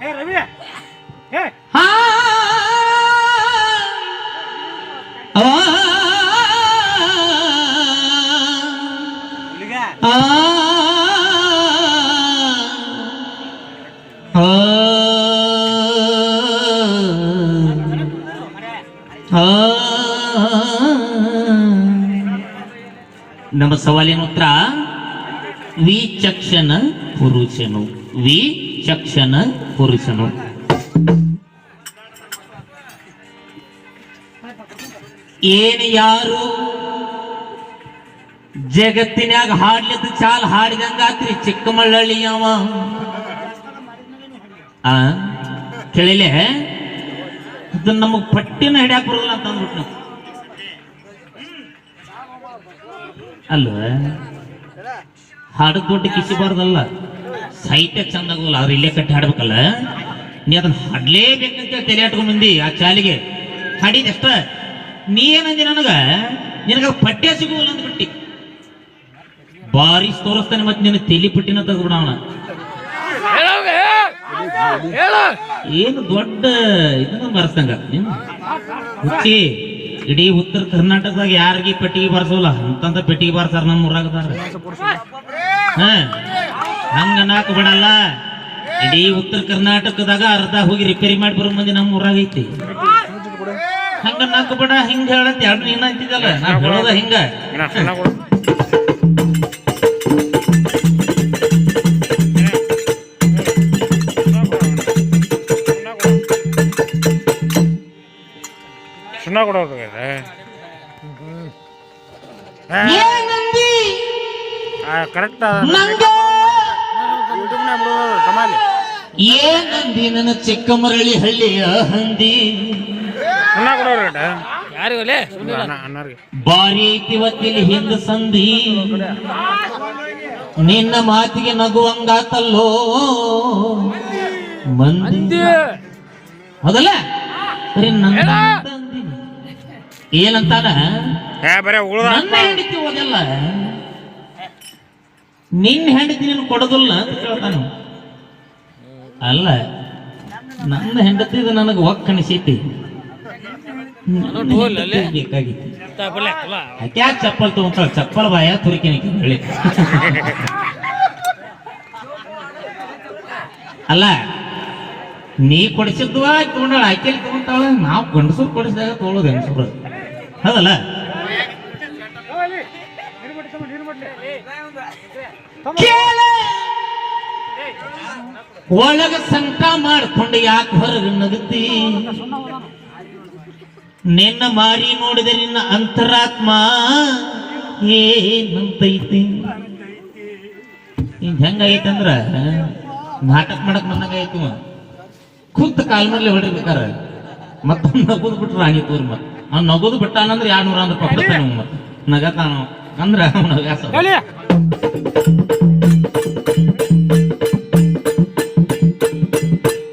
Hey, Ravi! Hey! Huh? ನಮ್ಮ ಸವಾಲಿನ ಉತ್ತರ? ವಿಚಕ್ಷಣ ಪುರುಷನು. ವಿಚಕ್ಷಣ ಪುರುಷನು. ಏನು ಯಾರು? ಜಗತ್ತಿನಾಗ ಹಾಡ್ಲಿದ್ದ ಚಾಲ್ ಹಾಡಿದಂಗಾತ್ರಿ ಚಿಕ್ಕಮಳ್ಳಳ್ಳಿ ಅವ. ಆ? ಕೇಳಿಲೆ? ಅದನ್ನ ನಮಗ್ ಪಟ್ಟಿನ ಹಿಡಿಯಾಕ ಬರಲ್ಲ ಅಂತ ಅಂದ್ಬಿಟ್ಟು ಅಲ್ವ ಹಾಡದ್ ದೊಡ್ಡ ಕಿಸಿಬಾರ್ದಲ್ಲ ಸಾಹಿತ್ಯ ಚಂದ ಆಗೋಲ್ಲ ಅವ್ರು ಇಲ್ಲೇ ಕಟ್ಟಿ ಹಾಡ್ಬೇಕಲ್ಲ? ನೀ ಅದನ್ನ ಹಾಡ್ಲೇಬೇಕಂತ ತಲೆ ಇಟ್ಕೊಂಡ್ ಬಂದಿ ಆ ಚಾಲಿಗೆ. ಹಾಡಿದ ಅಷ್ಟ ನೀ ಏನಂದಿ ನನಗ? ನಿನಗ ಪಠ್ಯ ಸಿಗುವಲ್ಲ ಅಂದ್ಬಿಟ್ಟಿ. ಬಾರಿಸ್ ತೋರಿಸ್ತಾನೆ ಮತ್ತೆ ನಿನ್ನ ತೆಲಿ ಪಟ್ಟಿನ ತೆಗೆದ್ಬಿಡವನ ಏನು ದೊಡ್ಡ ಇದನ್ನ ಬರ್ಸಂಗ ಹುಚ್ಚಿ. ಇಡೀ ಉತ್ತರ ಕರ್ನಾಟಕದಾಗ ಯಾರಿಗೆ ಪೆಟ್ಟಿಗೆ ಬಾರಿಸೋಲ್ಲ? ಅಂತಂತ ಪೆಟ್ಟಿಗೆ ಬಾರಿಸಾರ ನಮ್ಮ ಊರಾಗದಾರ. ಹಂಗ ನಾಕ್ ಬಿಡಲ್ಲ. ಇಡೀ ಉತ್ತರ ಕರ್ನಾಟಕದಾಗ ಅರ್ಧ ಹೋಗಿ ರಿಪೇರಿ ಮಾಡಿ ಬರೋ ಮಂದಿ ನಮ್ಮ ಊರಾಗ ಐತಿ. ಹಂಗ ನಾಕ್ ಬಿಡ, ಹಿಂಗ ಹೇಳಂತ ಎರಡು ನೀನ ಅಂತಿದ್ದಲ್ಲ. ನಾ ಹೇಳೋದ ಹಿಂಗ. ಸುಣ್ಣ ಕೊಡೋದು ಕರೆಕ್ಟ್ ಕಮಾಲಿ. ಏನಂದಿ ನನ್ನ ಚಿಕ್ಕಮರಳಿ ಹಳ್ಳಿಯ ಹಂದಿ. ಅನ್ನ ಕೊಡೋರು ಯಾರಿಗಲೇ ಬಾರಿ ಐತಿ ಇವತ್ತಿಲ್ಲಿ ಹಿಂದ ಸಂಧಿ. ನಿನ್ನ ಮಾತಿಗೆ ನಗುವಂಗಾತಲ್ಲೋ. ಮಂದಿ ಹೌದಲ್ಲ ಬರೀ ಅಂದಿನಿ. ಏನಂತಾನ? ಬರೇ ಉಳ್ದ ನನ್ನ ಹೆಂಡತಿ ನಿನ್ನ ಹೆಂಡತಿ ನೀನು ಕೊಡೋದಿಲ್ಲ ಅಂತ ಕೇಳ್ತಾನ ಅಲ್ಲ ನನ್ನ ಹೆಂಡತಿ ನನಗೆ ಒಕ್ಕಣಿಸೈತಿ ಬೇಕಾಗಿತ್ತು. ಯಾಕೆ ಚಪ್ಪಲ್ ತಗೊಂತಾಳ ಚಪ್ಪಲ್ ಬಾಯ ತುರಿಕೆ ಹೇಳಿ ಅಲ್ಲ ನೀ ಕೊಡಿಸಿದ್ವಾ ತಗೊಂಡಾಳ ಆಕೆಲಿ ತಗೊಂತಾಳ ನಾವು ಗಂಡಸರು ಕೊಡಿಸಿದಾಗ ತಗೊಳ್ಳೋದು ಹೆಂಗಸರು. ಹೌದಲ್ಲ? ಒಳಗ ಸಂಕ ಮಾಡ್ಕೊಂಡು ಯಾಕೆ ಹೊರಗೆ ನಗತಿ? ನಿನ್ನ ಮಾರಿ ನೋಡಿದ ನಿನ್ನ ಅಂತರಾತ್ಮ ಏನಂತೈತಿ? ಹಿಂಗ್ ಹೆಂಗೈತಂದ್ರ? ನಾಟಕ ಮಾಡಕ್ ಬಂದಂಗ ಖುದ್ದ ಕಾಲ್ ಮೇಲೆ ಹೊಡಿಬೇಕಾರ. ಮತ್ತೊಂದು ನಗೋದು ಬಿಟ್ರು ಆಗಿತ್ತು ಮತ್ತೆ. ಮತ್ ಅವ್ನು ನಗೋದು ಬಿಟ್ಟಾನಂದ್ರೆ ಎರಡು ನೂರ ಅಂದ್ರೆ ಪಕ್ಕ ಮತ್. ನಗತಾನ ಅಂದ್ರ ಅವ್ನ ಹವ್ಯಾಸ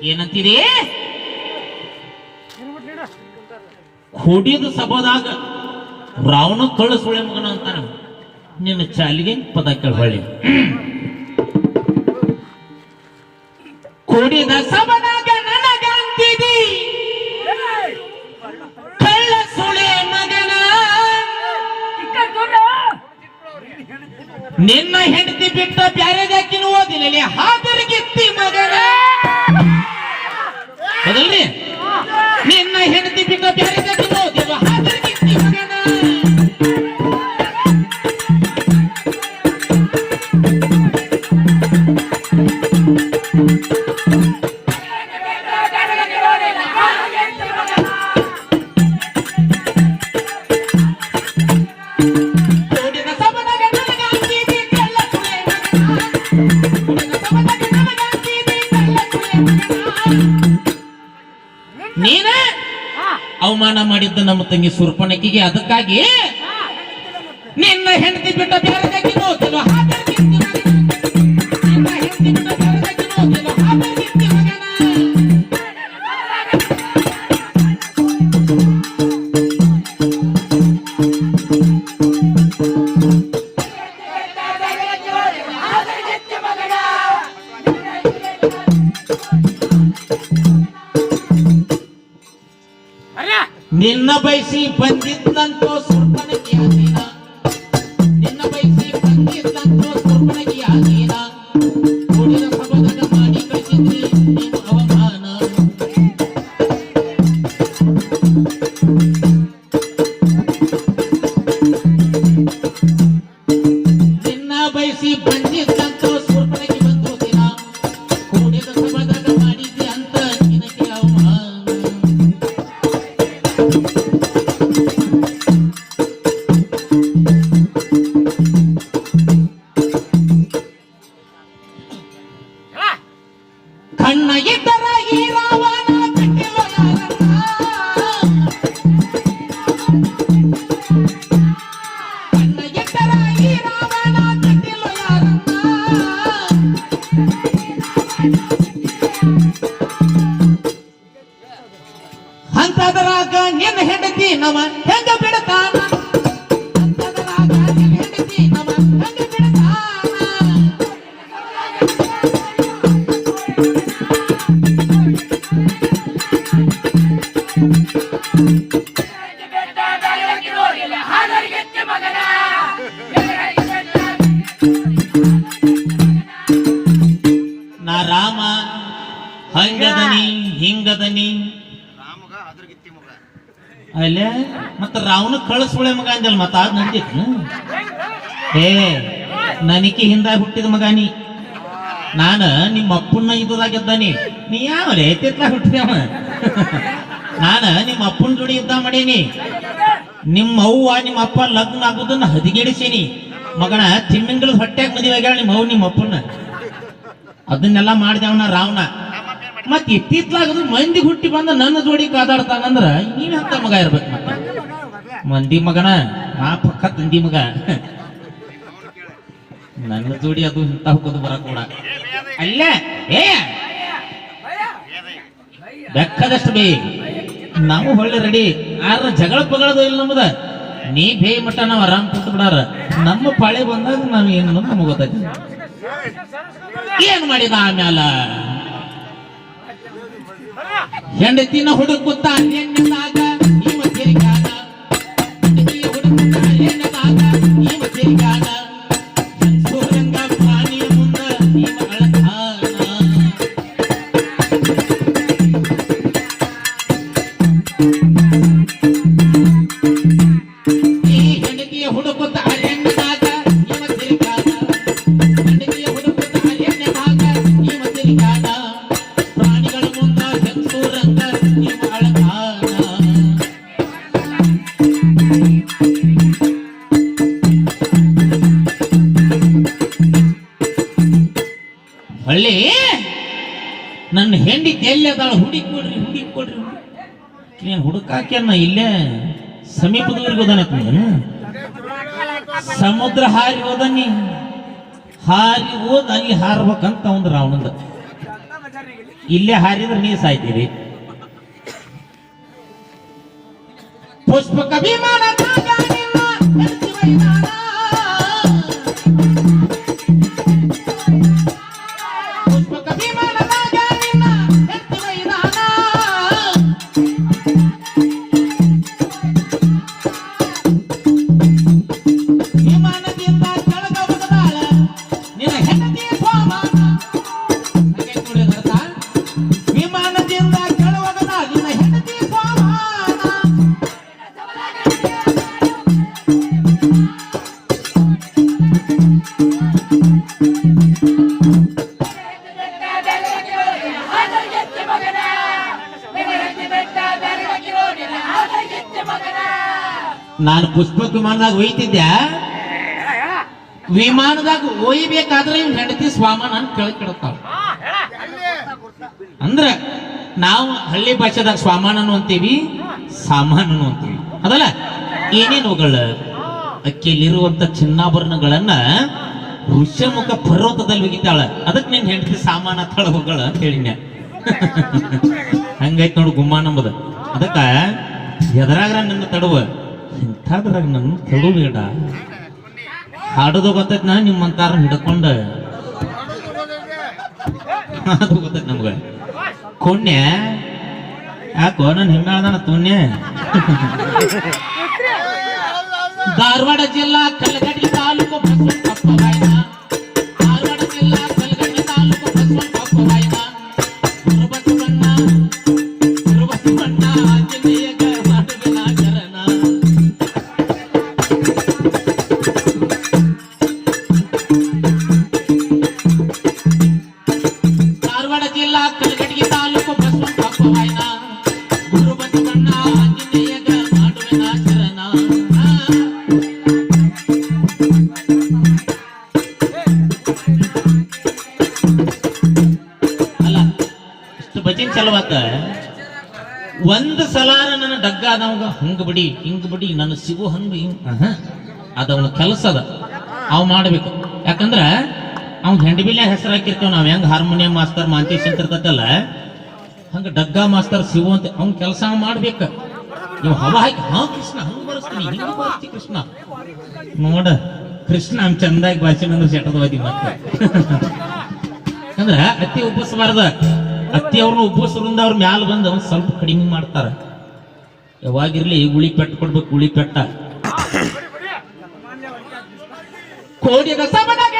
ಏನಂತೀರಿ? ಹೊಡಿಯೋದು ಸಭದಾಗ ರಾವಣ ಕಳ್ಳ ಸುಳೆ ಮಗನ ಅಂತಾನ. ನಿನ್ನ ಚಾಲಿಗೆ ಪದ ಕೇಳಿ ಕೊಡಿದ ಸಭನಾಗ ನಿನ್ನ ಹೆಂಡತಿ ಬಿಟ್ಟ ಬ್ಯಾರೆದಾಕಿನ ಓದಿನಲ್ಲಿ ಹಾದರಿಗಿತ್ತಿ ಮಗನ! ಹೌದಲ್ರಿ? ನಿನ್ನ ಹೆಂಡತಿ ಬಿಟ್ಟ ಬ್ಯಾರೆದಾಕಿನ ಓದಿಲ್ಲ ಅವಮಾನ ಮಾಡಿದ್ದ ನಮ್ಮ ತಂಗಿ ಸುರ್ಪಣಕಿಗೆ ಅದಕ್ಕಾಗಿ ನಿನ್ನ ಹೆಂಡತಿ ಬಿಟ್ಟ ಬ್ಯಾರದಾಗಿ ಅಂತದರಾಗ ನಿನ್ನ ಹೆಂಡತಿ ನವ ಹೆಂಗ ಬಿಡತಾನ? ಅಂತದರಾಗ ನಿನ್ನ ಹೆಂಡತಿ ನವ ಹೆಂಗ ನಾ ರಾಮ, ಹಂಗದನಿ, ಹಿಂಗದನಿ ಅಲ್ಲೇ? ಮತ್ತ ರಾವಣ ಕಳಿಸ್ಬಳೆ ಮಗ ಅಂದಲ್ ಮತ್ತ ಅದ್ ನಂದಿತ್ತು ಏ ನನಿಕಿ ಹಿಂದ ಹುಟ್ಟಿದ ಮಗ ನೀ. ನಾನ ನಿಮ್ಮ ಅಪ್ಪನ್ನ ಇದ್ದದಾಗಿದ್ದಾನಿ ನೀ ಯಾವಲೇ ತಿರ್ಲಾ ಹುಟ್ಟಿದವ ನಾನ ನಿಮ್ಮ ಅಪ್ಪನ ಜೋಡಿ ಯುದ್ಧ ಮಾಡೀನಿ. ನಿಮ್ಮ ಅವ್ವ, ನಿಮ್ಮ ಅಪ್ಪ ಲಗ್ನ ಆಗೋದನ್ನ ಹದಿಗೆಡಿಸೀನಿ. ಮಗನ ತಿಮ್ಮಿಂಗಳ ಹೊಟ್ಟೆಗೆ ಮದುವೆ ಆಗ್ಯಾಳ ನಿಮ್ಮ ಅವ್ ನಿಮ್ಮ ಅಪ್ಪನ ಅದನ್ನೆಲ್ಲ ಮಾಡಿದವನ ರಾವಣ. ಮತ್ ಇತ್ತಿತ್ಲಾಗದು ಮಂದಿ ಹುಟ್ಟಿ ಬಂದ ನನ್ನ ಜೋಡಿ ಕಾದಾಡ್ತಾನಂದ್ರ ನೀವ್ ಅಂತ ಮಗ ಇರ್ಬೇಕು ಮತ್ತೆ? ಮಂದಿ ಮಗನ? ಆ ಪಕ್ಕ ತಂದಿ ಮಗ. ನನ್ನ ಜೋಡಿ ಅದು ಇಂತ ಹೋಗೋದು ಬರಕೂಡ ಅಲ್ಲ, ಏ! ಬೆಕ್ಕದಷ್ಟು ಬೇ. ನಾವು ಹೊಳ್ಳಿ ರೆಡಿ. ಆದ್ರ ಜಗಳ ಪಗಳದು ಇಲ್ಲ ನಮ್ದ. ನೀ ಬೇ ಮಟ್ಟ ನಾವು ಆರಾಮ್ ಕೂತ್ ಬಿಡಾರ. ನಮ್ಮ ಪಾಳೆ ಬಂದಾಗ ನಾವು ಏನು ನಮಗ್ ಗೊತ್ತೈತಿ ಏನ್ ಮಾಡಿದ ಆಮ್ಯಾಲ? ಹೆಂಡತಿನ ಹುಡುಕುತ್ತಾ ಹೆಣ್ಣದಾಗ ಇವ ಅದಾಳ ಹುಡುಕಿ ಕೊಡ್ರಿ ಹುಡುಕಿ ಕೊಡ್ರಿ ನೀನ್ ಹುಡುಕಾಕ್ಯನ್ನ ಇಲ್ಲೇ ಸಮೀಪದವರೆಗೆ ಹೋದಾನತ್ ಸಮುದ್ರ ಹಾರಿ ಹೋದನಿ ಹಾರಿ ಹೋದ ಅಲ್ಲಿ ಹಾರಬೇಕಂತ ಒಂದು ರಾವಣಂದ. ಇಲ್ಲೇ ಹಾರಿದ್ರೆ ನೀ ಸಾಯ್ತೀರಿ. ಪುಷ್ಪಕ ವಿಮಾನ ನಾನು ಪುಷ್ಪಕ್ ವಿಮಾನದಾಗ ಒಯ್ತಿದ್ದೆ ವಿಮಾನದಾಗ ಒಯ್ಬೇಕಾದ್ರೆ ಇವ್ ಹೆಂಡತಿ ಸ್ವಾಮ ಅಂತ ಕೆಳಗ್ ಕೆಡತಾಳ ಅಂದ್ರ ನಾವು ಹಳ್ಳಿ ಭಾಷೆದಾಗ ಸ್ವಾಮಾನನು ಅಂತೀವಿ ಸಾಮಾನನು ಅಂತೀವಿ. ಅದಲ್ಲ, ಏನೇನುಗಳ? ಅಕ್ಕಿಯಲ್ಲಿರುವಂತ ಚಿನ್ನಾಭರಣಗಳನ್ನ ಋಷ್ಯಮುಖ ಪರ್ವತದಲ್ಲಿ ಒಗಿತಾಳ. ಅದಕ್ಕೆ ನಿನ್ ಹೆಂಡತಿ ಸಾಮಾನ ತಳಗಳ ಅಂತ ಹೇಳಿನ ಹಂಗೈತ್ ನೋಡು ಗುಮ್ಮ ನಂಬದ. ಅದಕ್ಕ ಎದರಾಗ ನನ್ನ ತಡುವ. ಇಂಥದ್ರಾಗ ನನ್ನ ತಡುಬೇಡ ಹಾಡೋದು ಗೊತ್ತೈತ್ ನಾ ನಿಮ್ಮಂತಾರ ಹಿಡ್ಕೊಂಡ. ಅದು ಗೊತ್ತೈತಿ ನಮ್ಗ. ಕೊಣ್ಣೆ ಯಾಕೋ ನನ್ನ ಹಿಂಗಾಳದಾನ ತುಣ್ಯ ಧಾರವಾಡ ಜಿಲ್ಲಾ ಕಲಗಡಿ ತಾಲೂಕು ಧಾರವಾಡ ಜಿಲ್ಲಾ ಕಲಗಡಿ ತಾಲೂಕು ಬಸವಂತಪ್ಪವಾಯ್ನ ಗುರು ಬಸವಣ್ಣ ಆಂಜನೇಯಗ ಮಾಡುವೆನ ಶರಣ. ಅಲ್ಲ, ಇಷ್ಟು ಭಜನ್ ಚಲವಾತ ಒಂದ್ ಸಲ ನನ್ನ ಡಗ್ಗ ಅದಾವಾಗ ಹಂಗ ಬಿಡಿ, ಹಿಂಗ ಬಿಡಿ, ನನ್ನ ಸಿಗು ಹಂಗ ಹಿಂಗ. ಅದ ಅವನ ಕೆಲಸ ಅದ. ಅವ್ ಮಾಡ್ಬೇಕು. ಯಾಕಂದ್ರ ಅವ್ನ ಹೆಂಡಬಿಲೆ ಹೆಸರು ಹಾಕಿರ್ತೇವ್ ನಾವ್. ಹೆಂಗ್ ಹಾರ್ಮೋನಿಯಂ ಮಾಸ್ತರ್ ಮಾಂತೇಶ್ ಅಂತ ಇರ್ತತಲ್ಲ ಹಂಗ ಡಗ್ಗಾ ಮಾಸ್ತರ್ ಶಿವು ಅಂತ ಅವ್ನ ಕೆಲಸ ಮಾಡ್ಬೇಕ. ನೀವು ಹವ ಹಾಕಿ ಹಾ ಕೃಷ್ಣ ಹಂಗ ಬರಸ್ತೀನಿ ಹಿಂಗ ಬರ್ಸ್ತಿ ಕೃಷ್ಣ. ನೋಡ ಕೃಷ್ಣ ಅವ್ನ್ ಚಂದಾಗಿ ಭಾಷಣ ಅಂದ್ರೆ ಶೆಟದವಾದಿ ಮತ್ತೆ. ಅಂದ್ರ ಅತ್ತಿ ಉಬ್ಬಸಬಾರ್ದ. ಅತ್ತಿ ಅವ್ರನ್ನ ಉಬ್ಬಸರಿಂದ ಅವ್ರ ಮ್ಯಾಲ ಬಂದು ಅವ್ನ್ ಸ್ವಲ್ಪ ಕಡಿಮೆ ಮಾಡ್ತಾರ. ಯಾವಾಗಿರ್ಲಿ ಗುಳಿ ಪೆಟ್ಟು ಕೊಡ್ಬೇಕು ಗುಳಿ ಪೆಟ್ಟ. ಕೋಡಿಗ ಸಬಡಗೆ